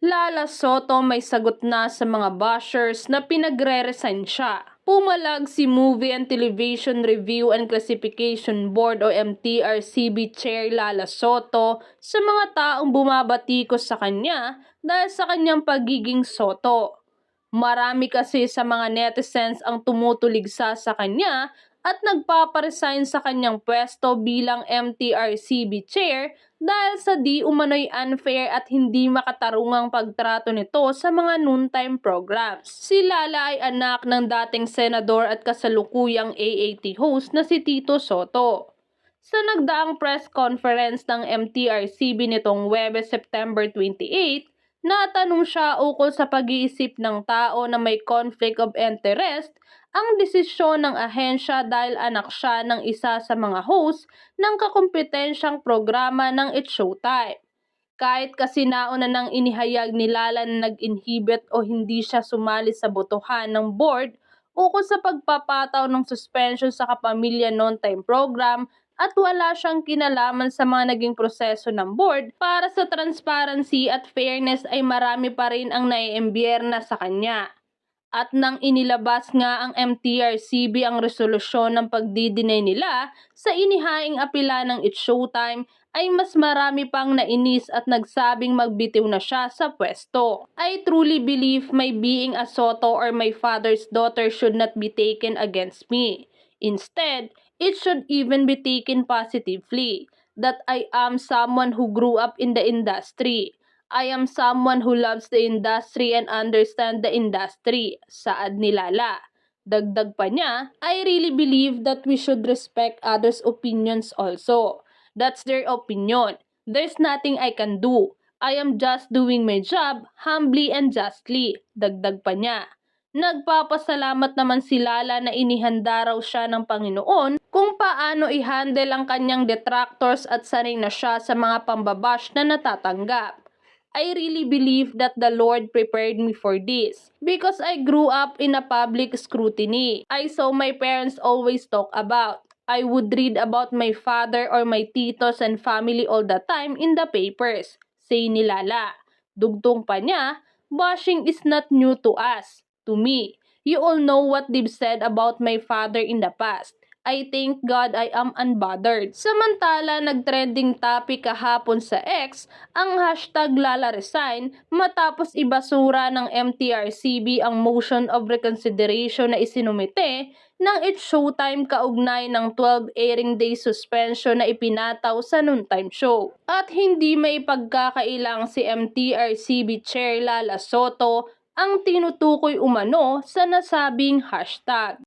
Lala Soto may sagot na sa mga bashers na pinagre-resign siya. Pumalag si Movie and Television Review and Classification Board o MTRCB Chair Lala Soto sa mga taong bumabatikos sa kanya dahil sa kanyang pagiging Soto. Marami kasi sa mga netizens ang tumutuligsa sa kanya at nagpaparesign sa kanyang pwesto bilang MTRCB chair dahil sa di umano'y unfair at hindi makatarungang pagtrato nito sa mga noontime programs. Si Lala ay anak ng dating senador at kasalukuyang AAT host na si Tito Soto. Sa nagdaang press conference ng MTRCB nitong Webes September 28, natanong siya ukol sa pag-iisip ng tao na may conflict of interest ang desisyon ng ahensya dahil anak siya ng isa sa mga host ng kakompetensyang programa ng It's Showtime. Kahit kasi nauna nang inihayag ni Lala na nag-inhibit o hindi siya sumali sa botohan ng board ukol sa pagpapataw ng suspension sa Kapamilya Non-Time Program at wala siyang kinalaman sa mga naging proseso ng board para sa transparency at fairness ay marami pa rin ang naiembierna sa kanya. At nang inilabas nga ang MTRCB ang resolusyon ng pagdidinay nila sa inihaing apila ng It's Showtime ay mas marami pang nainis at nagsabing magbitiw na siya sa pwesto. I truly believe my being a Soto or my father's daughter should not be taken against me. Instead, it should even be taken positively that I am someone who grew up in the industry. I am someone who loves the industry and understand the industry, saad ni Lala. Dagdag pa niya, I really believe that we should respect others' opinions also. That's their opinion. There's nothing I can do. I am just doing my job humbly and justly. Dagdag pa niya. Nagpapasalamat naman si Lala na inihanda raw siya ng Panginoon kung paano i-handle ang kanyang detractors at sanay na siya sa mga pambabash na natatanggap. I really believe that the Lord prepared me for this because I grew up in a public scrutiny. I saw my parents always talk about. I would read about my father or my titos and family all the time in the papers, say ni Lala. Dugtong pa niya, bashing is not new to us, to me. You all know what they've said about my father in the past. I thank God I am unbothered. Samantala, nagtrending topic kahapon sa X ang hashtag LalaResign matapos ibasura ng MTRCB ang motion of reconsideration na isinumite ng It's Showtime kaugnay ng 12 airing day suspension na ipinataw sa noontime show. At hindi may pagkakailang si MTRCB Chair Lala Soto ang tinutukoy umano sa nasabing hashtag.